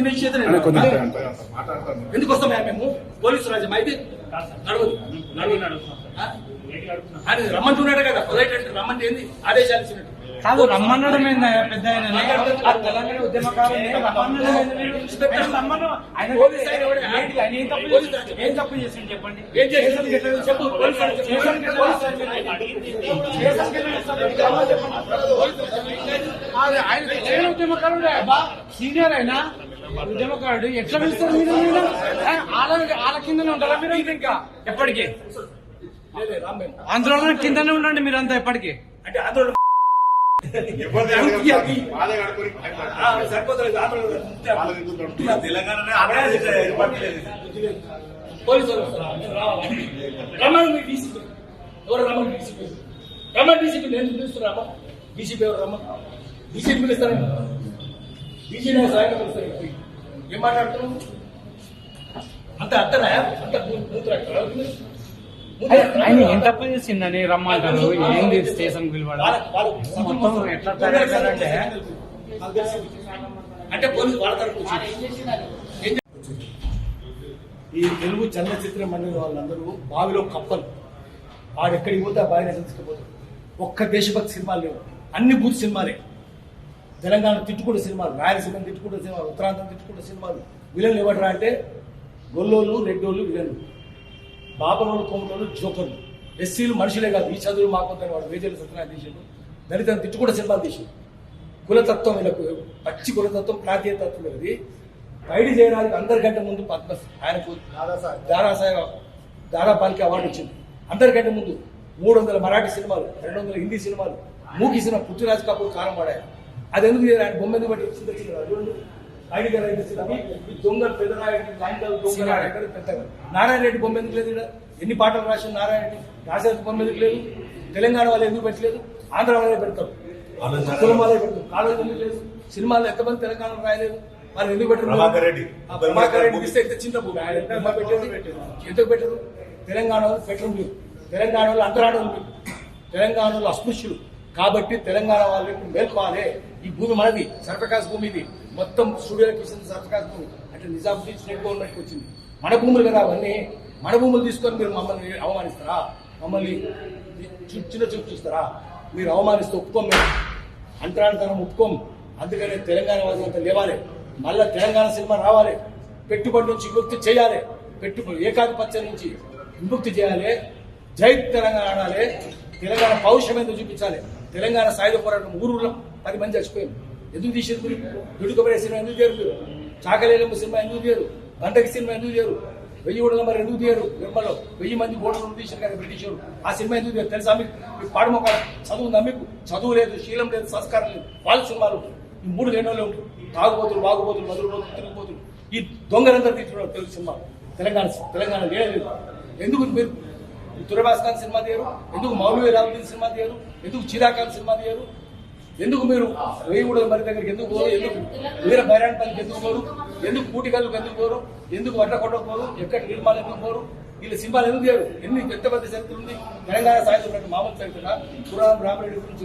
చిన్న విషయం ఎందుకు వస్తాం మేము? పోలీసు రాజ్యం అయితే నడవదు? ఆయన రమ్మంటున్నాడు కదా పొలైట్ రమ్మంటే ఏంది? ఆదేశాలు ఇచ్చినట్టు. కాదు ఏందయ్యా పెద్ద తెలంగాణ? ఆయన ఏం తప్పు చెప్పండి? ఏం చేసేది చెప్పు సీనియర్ అయినా? ఉద్యమకారుడు ఎట్లా పిలుస్తారు మీరు? వాళ్ళ కిందనే ఉంటారా మీరు? ఇంకా ఎప్పటికీ. ఆందోళన కిందనే ఉండండి మీరు అంతా ఎప్పటికీ. అంటే ఆందోళన సరిపోతలేదు ఏర్పడలేదు పోలీసు. రమ్మను మీ డీసీపీ ఎవరు రమ్మని డీసీపీ రమ్మని డీసీపీ నేను పిలుస్తున్నా డీసీపీ ఎవరు రమ్మని? డీసీపీ పిలుస్తాను డీసీ సాయం పిలుస్తాను ఏం మాట్లాడుతున్నావు? అంత అత్తనా అంత ఆయన ఏం తప్ప చేసిండని రమ్మంటారు ఏంది స్టేషన్ పిలవడం మొత్తం ఎట్లా తయారవుతారంటే అంటే పోలీసు వాళ్ళ తరపు? ఈ తెలుగు చలనచిత్ర మండలి వాళ్ళందరూ బావిలో కప్పలు. వాడెక్కడికి పోతే ఆ బావిని తీసుకుపోతారు. ఒక్క దేశభక్తి సినిమాలు లేవు. అన్ని బూత్ సినిమాలే. తెలంగాణ తిట్టుకుంటే సినిమాలు రాయలసీమ తిట్టుకుంటే సినిమాలు ఉత్తరాంధ్ర తిట్టుకుంటే సినిమాలు. విలన్లు ఎవడరా అంటే గొల్లోళ్ళు రెడ్డోళ్ళు విలన్లు. బాబరోళ్ళు కొమ్మటోళ్ళు జోకర్లు. ఎస్సీలు మనుషులే కాదు. ఈ చదువులు మాకొద్దని వాడు వేజలు సత్యనారాయణ తీసిండు. దళితం తిట్టుకుంటే సినిమాలు తీసిండు. కులతత్వం వీళ్ళకు పచ్చి కులతత్వం ప్రాంతీయ తత్వం ఇది పైడి చేయడానికి అందరికంటే ముందు పద్మ ఆయనకు దారాసాహెబ్ దారాపాలికి అవార్డు వచ్చింది. అందరికంటే ముందు మూడు వందల మరాఠీ సినిమాలు రెండు వందల హిందీ సినిమాలు మూకి సినిమా పృథ్వీరాజ్ కపూర్ కాలం పడాయి అది ఎందుకు చేయరు? ఆయన బొమ్మ ఎందుకు కదా, చూడండి ఐడి గారు అయితే ఎక్కడ పెద్దగా నారాయణ రెడ్డి బొమ్మ ఎందుకు లేదు? ఎన్ని పాటలు రాసిన నారాయణ రెడ్డి రాసేది బొమ్మ ఎందుకు లేదు? తెలంగాణ వాళ్ళు ఎందుకు పెట్టలేదు? ఆంధ్ర వాళ్ళే పెడతారు. కులం వాళ్ళే పెడతారు. కాలేజ్ ఎందుకు లేదు? సినిమాలు ఎంతమంది తెలంగాణ రాయలేదు? వాళ్ళు ఎందుకు పెట్టరు ప్రభాకర్ రెడ్డి. ఆ ప్రభాకర్ రెడ్డి ఇస్తే చిన్న భూమి. ఆయన ఎంత పెట్టేది ఎందుకు పెట్టరు తెలంగాణ వాళ్ళు పెట్టరు మీరు తెలంగాణ వాళ్ళు అంతరాడు తెలంగాణ వాళ్ళు అస్పృశ్యులు. కాబట్టి తెలంగాణ వాళ్ళకి మేల్కోవాలి ఈ భూమి మనది సర్వకాశ భూమి ఇది. మొత్తం స్టూడియోకి ఇచ్చిన సర్వకాశ భూమి. అంటే నిజాం స్టేట్ గవర్నమెంట్కి వచ్చింది. మన భూములు కదా అవన్నీ. మన భూములు తీసుకొని మీరు మమ్మల్ని అవమానిస్తారా? మమ్మల్ని చుచ్చిన చిన్న చూపు చూస్తారా? మీరు అవమానిస్తే ఒప్పుకోం మేము. అంతరాంతరం ఒప్పుకోం. అందుకనే తెలంగాణ వాళ్ళు అంతా లేవాలి. మళ్ళీ తెలంగాణ సినిమా రావాలి. పెట్టుబడి నుంచి విముక్తి చేయాలి. పెట్టుబడి ఏకాధిపత్యం నుంచి విముక్తి చేయాలి. జై తెలంగాణ ఆడాలి తెలంగాణ పౌరుషం చూపించాలి. తెలంగాణ సాయుధ పోరాటం ఊరులో పది మంది చచ్చిపోయింది ఎందుకు తీసేది మీరు? దుడుకబడే సినిమా ఎందుకు చేయరు మీరు? చాకలేలమ్మ సినిమా ఎందుకు చేయరు గంటకి సినిమా ఎందుకు చేయరు వెయ్యి ఓడల మరి ఎందుకు తీయరు? నిర్మలో వెయ్యి మంది ఓడలు తీసారు కదా బ్రిటిష్ ఆ సినిమా ఎందుకు తీయరు? తెలుసా మీకు? మీకు పాడమొక చదువు ఉందా మీకు? చదువు లేదు శీలం లేదు సంస్కారం లేదు. వాళ్ళ సినిమాలు ఈ మూడు లేనోళ్ళు ఉంటారు. తాగుబోతులు వాగుబోతులు మధురబోతులు తిరుగుబోతులు. ఈ దొంగలందరూ తీసుకున్నారు తెలుగు సినిమా. తెలంగాణ తెలంగాణ లేదు. ఎందుకు మీరు తురభాస్కాన్ సినిమా తీయరు? ఎందుకు మౌలవి రావుద్దీన్ సినిమా తీయరు? ఎందుకు చిరాఖాన్ సినిమా తీయరు? ఎందుకు మీరు వేయగూడదు మరి దగ్గరికి ఎందుకు పోరు? ఎందుకు వీర బైరాణపల్లికి ఎందుకు పోరు? ఎందుకు కూటికల్లుకు ఎందుకు పోరు? ఎందుకు వడ్లకొండకు పోరు? ఎక్కడ నిర్మాలు ఎందుకు పోరు? వీళ్ళ సినిమాలు ఎందుకు తీయరు? ఎన్ని పెద్ద పెద్ద చరిత్ర ఉంది? తెలంగాణ సాహిత్యం మామూలు చరిత్ర పురాణం రామరెడ్డి గురించి